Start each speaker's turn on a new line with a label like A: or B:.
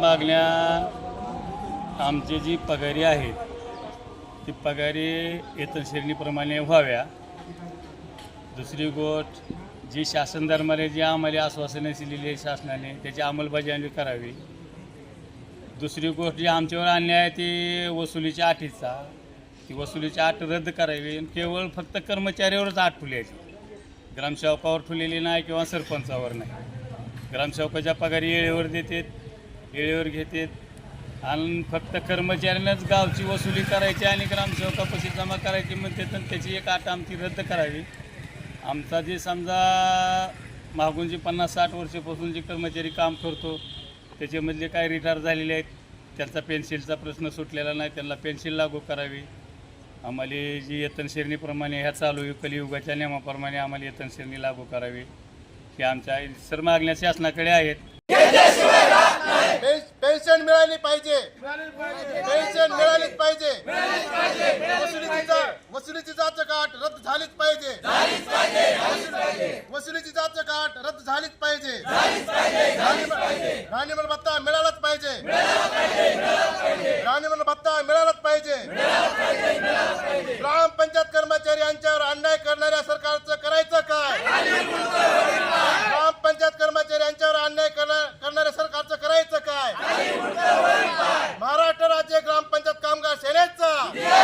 A: मागण्या आमचे जी पगारी आहेत ती पगारी वेतन श्रेणीप्रमाणे व्हाव्या. दुसरी गोष्ट जी शासन धर्माने जी आम्हाला आश्वासने दिलेली आहे शासनाने त्याची अंमलबजावणी करावी. दुसरी गोष्ट जी आमच्यावर अन्याय आहे ती वसुलीच्या अटीचा. ती वसुलीची आठ रद्द करावी आणि केवळ फक्त कर्मचाऱ्यावरच अट ठुल्याची ग्रामसेवकावर ठुलेली नाही किंवा सरपंचावर नाही. ग्रामसेवकाच्या पगारी वेळेवर देतात वेळेवर घेतात आणि फक्त कर्मचाऱ्यांनाच गावची वसुली करायची आणि ग्रामसेवकापाशी जमा करायची म्हणते तर त्याची एक अट आमची रद्द करावी. आमचा जे समजा मागून जे पन्नास साठ वर्षापासून जे कर्मचारी काम करतो त्याच्यामधले काय रिटायर झालेले आहेत त्यांचा पेन्सिलचा प्रश्न सुटलेला नाही त्यांना पेन्सिल लागू करावी. आम्हाला जी एतनश्रेणीप्रमाणे ह्या चालू आहे, कलियुगाच्या नियमाप्रमाणे आम्हाला वेतन लागू करावी. ही आमच्या सर मागण्या शासनाकडे आहेत.
B: पेन्शन मिळाली पाहिजे. पेन्शन मिळालीच पाहिजे. वसुलीची वसुलीची जाच रद्द झालीच पाहिजे. वसुलीची जाच गाठ रद्द झालीच पाहिजे. राणीमल भत्ता मिळालाच पाहिजे. राणीमल भत्ता मिळालाच पाहिजे. ग्रामपंचायत कर्मचारी यांच्यावर अन्याय करणाऱ्या सरकारचं करायचं काय? ग्रामपंचायत कर्मचारी यांच्यावर अन्याय करणाऱ्या सरकार